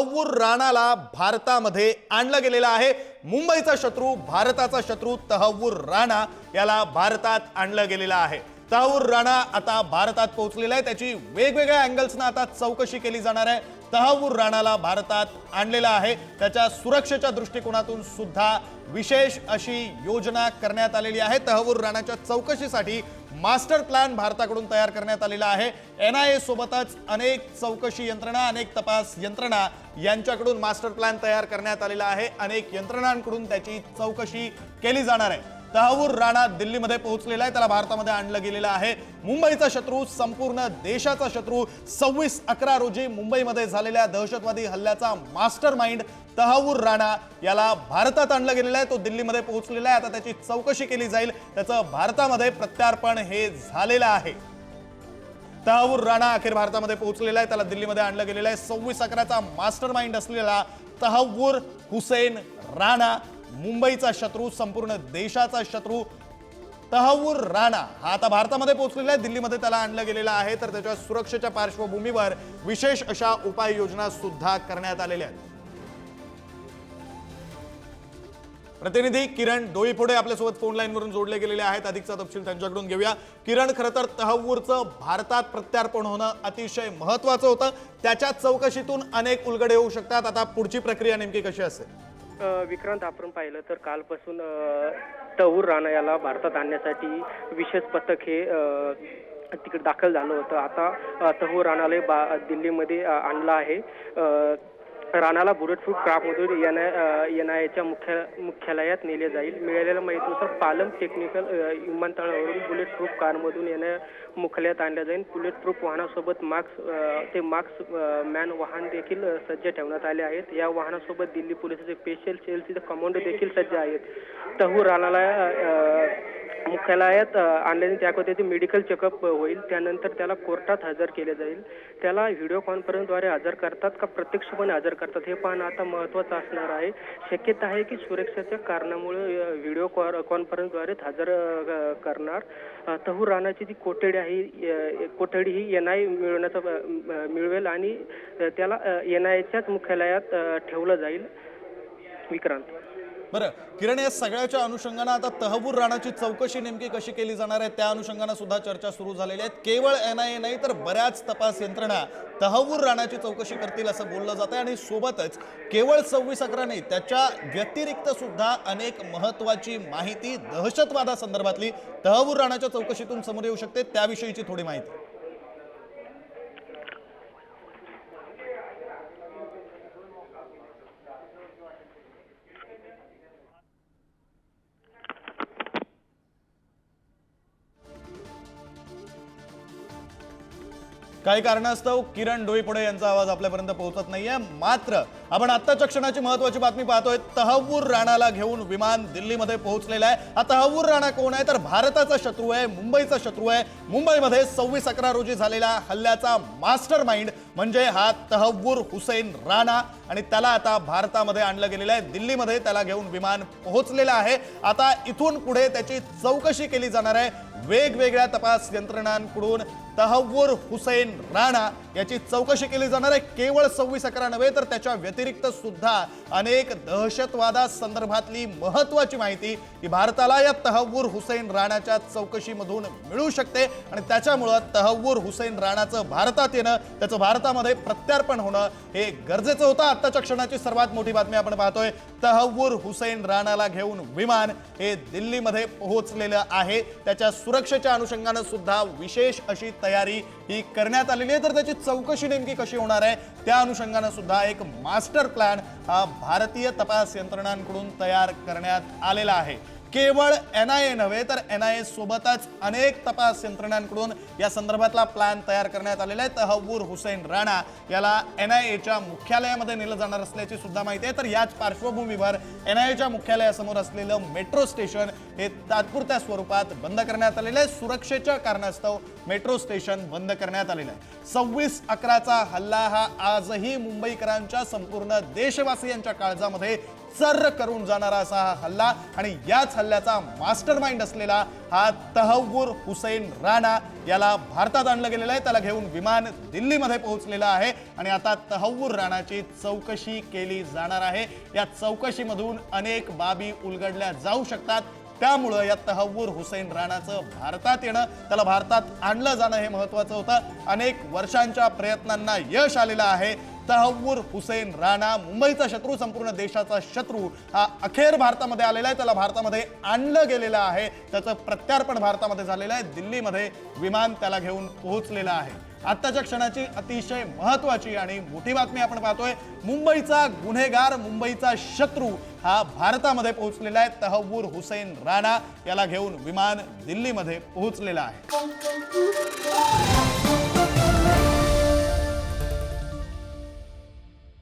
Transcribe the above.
तहव्वूर राणाला भारतामध्ये आणलं गेलेलं आहे. मुंबईचा शत्रू भारताचा शत्रू तहवूर राणा याला भारतात आणलं गेलेलं आहे. तहवूर राणा आता भारतात पोहोचलेला आहे. त्याची वेगवेगळ्या अँगल्सनं आता चौकशी केली जाणार आहे. तहवूर राणाला भारतात आणलेला आहे. त्याच्या सुरक्षेच्या दृष्टिकोनातून सुद्धा विशेष अशी योजना करण्यात आलेली आहे. तहवूर राणाच्या चौकशीसाठी मास्टर प्लॅन भारताकडून तयार करण्यात आलेला आहे. एन आय ए सोबतच अनेक चौकशी यंत्रणा अनेक तपास यंत्रणा यांच्याकडून मास्टर प्लॅन तयार करण्यात आलेला आहे. अनेक यंत्रणांकडून त्याची चौकशी केली जाणार आहे. तहवूर राणा दिल्लीमध्ये पोहोचलेला आहे. त्याला भारतामध्ये आणलं गेलेलं आहे. मुंबईचा शत्रू संपूर्ण देशाचा शत्रू सव्वीस अकरा रोजी मुंबईमध्ये झालेल्या दहशतवादी हल्ल्याचा मास्टर माइंड तहावूर राणा याला भारतात आणलं गेलेलं आहे. तो दिल्लीमध्ये पोहोचलेला आहे. आता त्याची चौकशी केली जाईल. त्याचं भारतामध्ये प्रत्यार्पण हे झालेलं आहे. तहवूर राणा अखेर भारतामध्ये पोहोचलेला आहे. त्याला दिल्लीमध्ये आणलं गेलेलं आहे. सव्वीस अकराचा मास्टर माइंड असलेला तहवूर हुसेन राणा मुंबईचा शत्रू संपूर्ण देशाचा शत्रू तहवूर राणा. हा आता भारतामध्ये पोहोचलेला आहे. दिल्लीमध्ये त्याला आणलं गेलेलं आहे. तर त्याच्या सुरक्षेच्या पार्श्वभूमीवर विशेष अशा उपाययोजना सुद्धा करण्यात आलेल्या आहेत. प्रतिनिधी किरण डोईपुढे आपल्यासोबत फोन लाईनवरून जोडले गेलेले आहेत. अधिकचा तपशील त्यांच्याकडून घेऊया. किरण खरं तर तहवूरचं भारतात प्रत्यार्पण होणं अतिशय महत्वाचं होतं. त्याच्या चौकशीतून अनेक उलगडे होऊ शकतात. आता पुढची प्रक्रिया नेमकी कशी असेल विक्रांत आपण पाहिलं तर कालपासून तहूर राणा याला भारतात आणण्यासाठी विशेष पथक हे तिकडे दाखल झालं होतं. आता तहूर राणाला बा दिल्लीमध्ये आणलं आहे. राणाला बुलेट प्रूफ क्राफ्टमधून एन आय एन आय एच्या मुख्य मुख्यालयात नेले जाईल. मिळालेल्या माहितीनुसार पालम टेक्निकल विमानतळावरून बुलेट प्रूफ कारमधून एन आय मुख्यालयात आणल्या जाईल. बुलेट प्रूफ वाहनासोबत मार्क्स ते मार्क्स मॅन वाहन देखील सज्ज ठेवण्यात आले आहेत. या वाहनासोबत दिल्ली पोलिसाचे स्पेशल सेलचे कमांडो देखील सज्ज आहेत. तहू राणाला मुख्यालयात अ, आणल्याने त्यामध्ये मेडिकल चेकअप होईल. त्यानंतर त्याला कोर्टात हजर केले जाईल. त्याला व्हिडिओ कॉन्फरन्सद्वारे हजर करतात का प्रत्यक्षपणे हजर करतात हे पाहणं आता महत्त्वाचं असणार आहे. शक्यता आहे की सुरक्षेच्या कारणामुळे व्हिडिओ कॉ- कॉन्फरन्सद्वारे हजर करणार. तहू तहूर राणाची जी कोठडी आहे कोठडी ही एन आय मिळवण्याचा मिळवेल आणि त्याला एन आयच्याच मुख्यालयात ठेवलं जाईल. विक्रांत. बरं किरण या सगळ्याच्या अनुषंगानं आता तहबूर राणाची चौकशी नेमकी कशी केली जाणार आहे त्या अनुषंगानं सुद्धा चर्चा सुरू झालेली आहेत केवळ एन आय ए नाही तर बऱ्याच तपास यंत्रणा तहवूर राणाची चौकशी करतील असं बोललं जातं आणि सोबतच केवळ सव्वीस अकरा नाही त्याच्या व्यतिरिक्त सुद्धा अनेक महत्वाची माहिती दहशतवादासंदर्भातली तहवूर राणाच्या चौकशीतून समोर येऊ शकते त्याविषयीची थोडी माहिती. काही कारणास्तव किरण डोईपुढे यांचा आवाज आपल्यापर्यंत पोहोचत नाहीये. मात्र आपण आत्ताच्या क्षणाची महत्वाची बातमी पाहतोय. तहवूर राणाला घेऊन विमान दिल्लीमध्ये पोहोचलेलं आहे. हा तहवूर राणा कोण आहे? तर भारताचा शत्रू आहे मुंबईचा शत्रू आहे. मुंबईमध्ये सव्वीस अकरा रोजी झालेल्या हल्ल्याचा मास्टर माइंड म्हणजे हा तहवूर हुसेन राणा. आणि त्याला आता भारतामध्ये आणलं गेलेलं आहे. दिल्लीमध्ये त्याला घेऊन विमान पोहोचलेलं आहे. आता इथून पुढे त्याची चौकशी केली जाणार आहे. वेगवेगळ्या तपास यंत्रणांकडून तहव्वूर हुसेन राणा याची चौकशी केली जाणार आहे. केवळ सव्वीस अकरा नव्हे तर त्याच्या व्यतिरिक्त सुद्धा अनेक दहशतवादा संदर्भातली महत्वाची माहिती ही भारताला या तहव्वूर हुसेन राणाच्या चौकशीमधून मिळू शकते. आणि त्याच्यामुळं तहव्वूर हुसेन राणाचं भारतात येणं त्याचं भारतामध्ये प्रत्यार्पण होणं हे गरजेचं होतं. आत्ताच्या क्षणाची सर्वात मोठी बातमी आपण पाहतोय. तहव्वूर हुसेन राणाला घेऊन विमान हे दिल्लीमध्ये पोहोचलेलं आहे. त्याच्या सुरक्षेच्या अनुषंगानं सुद्धा विशेष अशी तयारी ही करण्यात आलेली आहे. तर त्याची चौकशी नेमकी कशी होणार आहे त्या अनुषंगानं सुद्धा एक मास्टर प्लॅन हा भारतीय तपास यंत्रणांकडून तयार करण्यात आलेला आहे. केवळ एन आय ए नव्हे तर एन आय ए सोबतच अनेक तपास यंत्रणांकडून या संदर्भातला प्लॅन तयार करण्यात आलेला आहे. तहवूर हुसेन राणा याला एन आय एच्या मुख्यालयामध्ये नेलं जाणार असल्याची सुद्धा माहिती आहे. तर याच पार्श्वभूमीवर एन आय एच्या मुख्यालयासमोर असलेलं मेट्रो स्टेशन हे तात्पुरत्या स्वरूपात बंद करण्यात आलेलं आहे. सुरक्षेच्या कारणास्तव मेट्रो स्टेशन बंद करण्यात आलेलं आहे. सव्वीस अकराचा हल्ला हा आजही मुंबईकरांच्या संपूर्ण देशवासियांच्या काळजामध्ये चर्र करून जाणारा असा हा हल्ला आणि याच हल्ल्याचा मास्टर माइंड असलेला हा तहवूर हुसेन राणा याला भारतात आणलं गेलेलं आहे. त्याला घेऊन विमान दिल्लीमध्ये पोहोचलेलं आहे आणि आता तहवूर राणाची चौकशी केली जाणार आहे. या चौकशीमधून अनेक बाबी उलगडल्या जाऊ शकतात. त्यामुळं या तहवूर हुसेन राणाचं भारतात येणं त्याला भारतात आणलं जाणं हे महत्वाचं होतं. अनेक वर्षांच्या प्रयत्नांना यश आलेलं आहे. तहव्वूर हुसेन राणा मुंबईचा शत्रू संपूर्ण देशाचा शत्रू हा अखेर भारतामध्ये आलेला आहे. त्याला भारतामध्ये आणलं गेलेलं आहे. त्याचं प्रत्यार्पण भारतामध्ये झालेलं आहे. दिल्लीमध्ये विमान त्याला घेऊन पोहोचलेलं आहे. आत्ताच्या क्षणाची अतिशय महत्वाची आणि मोठी बातमी आपण पाहतोय मुंबईचा गुन्हेगार मुंबईचा शत्रू हा भारतामध्ये पोहोचलेला आहे. तहव्वूर हुसेन राणा याला घेऊन विमान दिल्लीमध्ये पोहोचलेलं आहे.